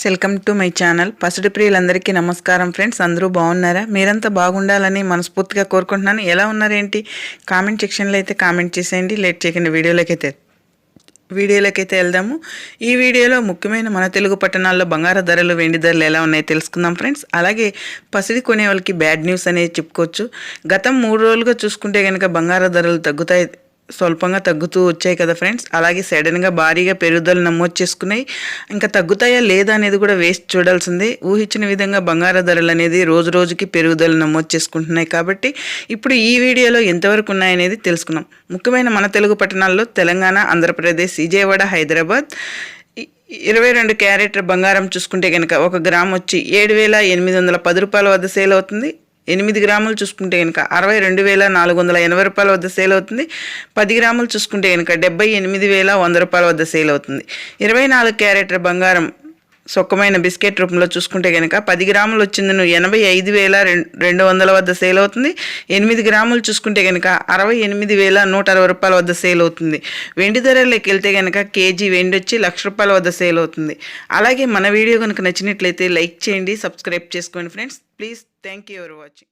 Friends welcome to my channel. పసిడి ప్రియులందరికీ నమస్కారం ఫ్రెండ్స్. అందరూ బాగున్నారా? మీరంతా బాగుండాలని మనస్ఫూర్తిగా కోరుకుంటున్నాను. ఎలా ఉన్నారేంటి? కామెంట్ సెక్షన్లో అయితే కామెంట్ చేసేయండి. లేట్ చేయకండి వీడియోలోకి అయితే వీడియోలోకైతే వెళ్దాము. ఈ వీడియోలో ముఖ్యమైన మన తెలుగు పట్టణాల్లో బంగారు ధరలు వెండి ధరలు ఎలా ఉన్నాయో తెలుసుకుందాం ఫ్రెండ్స్. అలాగే పసిడి కొనే వాళ్ళకి బ్యాడ్ న్యూస్ అనేది చెప్పుకోవచ్చు. గతం మూడు రోజులుగా చూసుకుంటే కనుక బంగారు ధరలు తగ్గుతాయి. స్వల్పంగా తగ్గుతూ వచ్చాయి కదా ఫ్రెండ్స్. అలాగే సడన్గా భారీగా పెరుగుదలు నమోదు చేసుకున్నాయి. ఇంకా తగ్గుతాయా లేదా అనేది కూడా వేస్ట్ చూడాల్సిందే. ఊహించిన విధంగా బంగారు ధరలు అనేది రోజు రోజుకి పెరుగుదలు నమోదు చేసుకుంటున్నాయి కాబట్టి ఇప్పుడు ఈ వీడియోలో ఎంతవరకు ఉన్నాయనేది తెలుసుకున్నాం ముఖ్యమైన మన తెలుగు పట్టణాల్లో తెలంగాణ ఆంధ్రప్రదేశ్ విజయవాడ హైదరాబాద్ ఇరవై రెండు క్యారెట్ బంగారం చూసుకుంటే కనుక ఒక గ్రామ్ వచ్చి ఏడు వేల ఎనిమిది వందల పది రూపాయల వద్ద సేల్ అవుతుంది. ఎనిమిది గ్రాములు చూసుకుంటే కనుక అరవై రెండు వేల నాలుగు వందల ఎనభై రూపాయల వద్ద సేల్ అవుతుంది. పది గ్రాములు చూసుకుంటే కనుక డెబ్బై ఎనిమిది వేల వంద రూపాయల వద్ద సేల్ అవుతుంది. ఇరవై నాలుగు క్యారెట్ బంగారం సొక్కమైన బిస్కెట్ రూపంలో చూసుకుంటే కనుక పది గ్రాములు వచ్చింది నువ్వు ఎనభై ఐదు వేల రెండు వందల వద్ద సేల్ అవుతుంది. ఎనిమిది గ్రాములు చూసుకుంటే కనుక అరవై ఎనిమిది వేల నూట అరవై రూపాయల వద్ద సేల్ అవుతుంది. వెండి ధరలోకి వెళ్తే కనుక కేజీ వెండి వచ్చి లక్ష రూపాయల వద్ద సేల్ అవుతుంది. అలాగే మన వీడియో కనుక నచ్చినట్లయితే లైక్ చేయండి సబ్స్క్రైబ్ చేసుకోండి friends. Please thank you for watching.